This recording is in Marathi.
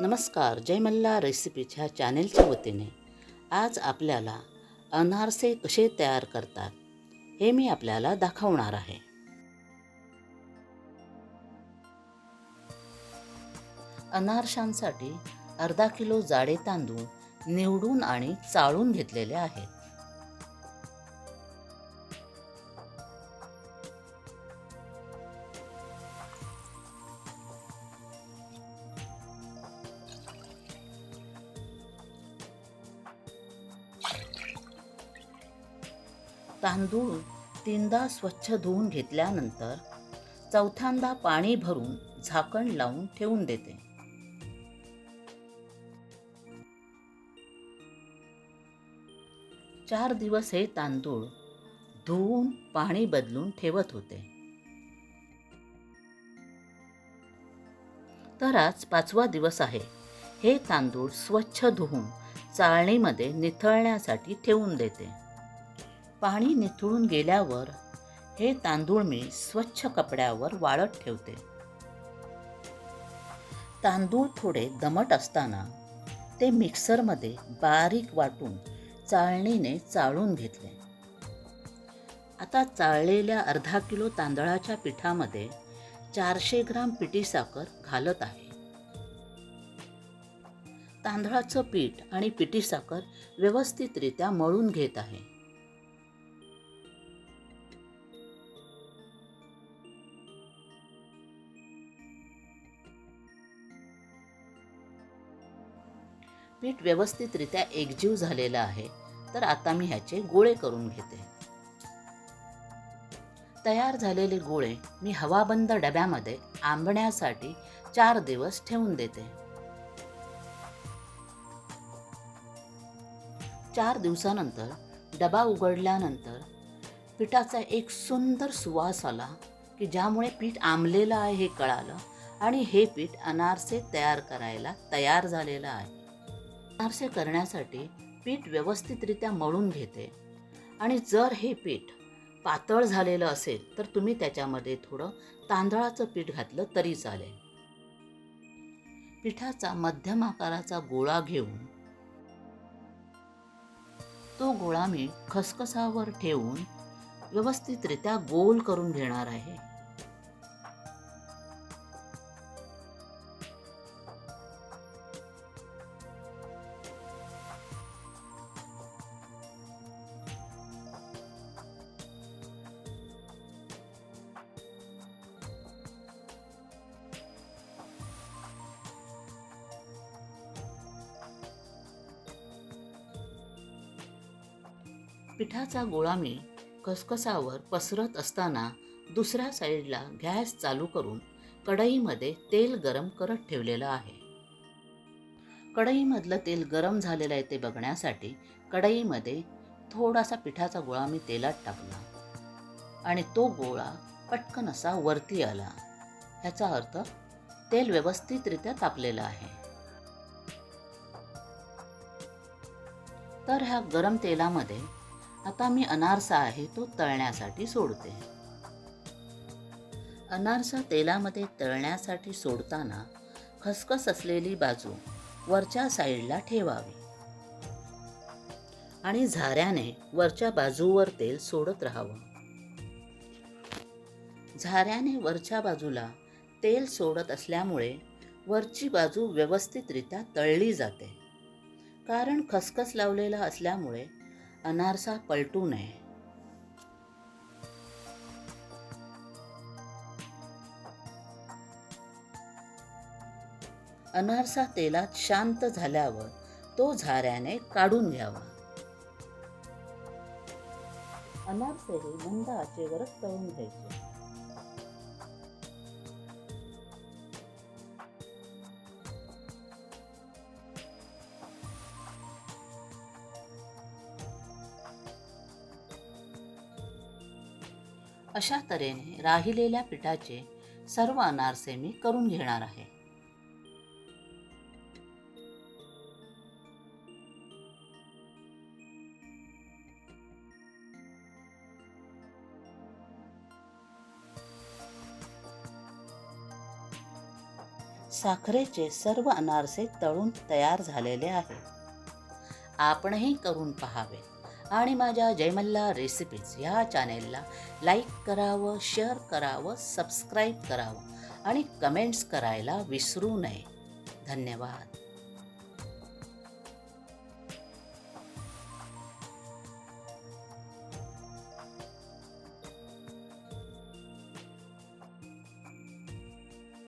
नमस्कार जय मल्ला रेसिपीच्या चॅनेलच्या वतीने. आज आपल्याला अनारसे कसे तयार करतात हे मी आपल्याला दाखवणार आहे. अनारशांसाठी अर्धा किलो जाडे तांदूळ निवडून आणि चाळून घेतलेले आहेत. तांदूळ तीनदा स्वच्छ धुवून घेतल्यानंतर चौथ्यांदा पाणी भरून झाकण लावून ठेवून देते. चार दिवस हे तांदूळ धुवून पाणी बदलून ठेवत होते. तर आज पाचवा दिवस आहे. हे तांदूळ स्वच्छ धुवून चाळणीमध्ये निथळण्यासाठी ठेवून देते. पाणी निथळून गेल्यावर हे तांदूळ मी स्वच्छ कपड्यावर वाळत ठेवते. तांदूळ थोडे दमट असताना ते मिक्सरमध्ये बारीक वाटून चाळणीने चाळून घेतले. आता चाळलेल्या अर्धा किलो तांदळाच्या पिठामध्ये चारशे ग्राम पिठी साखर घालत आहे. तांदळाचं पीठ आणि पिठी साखर व्यवस्थितरित्या मळून घेत आहे. पीठ व्यवस्थितरित्या एकजीव झालेलं आहे तर आता मी ह्याचे गोळे करून घेते. तयार झालेले गोळे मी हवाबंद डब्यामध्ये आंबण्यासाठी चार दिवस ठेवून देते. चार दिवसानंतर डबा उघडल्यानंतर पिठाचा एक सुंदर सुवास आला की ज्यामुळे पीठ आंबलेलं आहे हे कळालं आणि हे पीठ अनारसे तयार करायला तयार झालेलं आहे. अनारसे करण्यासाठी पीठ व्यवस्थितरित्या मळून घेते. आणि जर हे पीठ पातळ झालेलं असेल तर तुम्ही त्याच्यामध्ये थोडं तांदळाचं पीठ घातलं तरी चालेल. पिठाचा मध्यम आकाराचा गोळा घेऊन तो गोळा मी खसखसावर ठेवून व्यवस्थितरित्या गोल करून घेणार आहे. पिठाचा गोळा मी खसखसावर पसरत असताना दुसऱ्या साईडला गॅस चालू करून कढईमध्ये तेल गरम करत ठेवलेलं आहे. कढईमधलं तेल गरम झालेलं आहे ते बघण्यासाठी कढईमध्ये थोडासा पिठाचा गोळा मी तेलात टाकला आणि तो गोळा पटकन असा वरती आला. ह्याचा अर्थ तेल व्यवस्थितरित्या तापलेलं आहे. तर ह्या गरम तेलामध्ये आता मी अनारसा आहे तो तळण्यासाठी सोडते. अनारसा तेलामध्ये तळण्यासाठी सोडताना खसखस असलेली बाजू वरच्या साईडला ठेवावी. आणि झाऱ्याने वरच्या बाजूवर तेल सोडत राहावं. झाऱ्याने वरच्या बाजूला तेल सोडत असल्यामुळे वरची बाजू व्यवस्थितरित्या तळली जाते. कारण खसखस लावलेला असल्यामुळे अनारसा पलटू नये. अनारसा तेलात शांत झाल्यावर तो झाऱ्याने काढून घ्यावा. अनारसे हे मंद आचेवरच तळून घ्यायचे. अशा तऱ्हेने राहिलेल्या पिठाचे सर्व अनारसे मी करून घेणार आहे. साखरेचे सर्व अनारसे तळून तयार झालेले आहेत. आपणही करून पहावे. आणि माझ्या जयमल्ला रेसिपीज ह्या चॅनेलला लाईक करावं शेअर करावं सबस्क्राईब करावं आणि कमेंट्स करायला विसरू नये. धन्यवाद.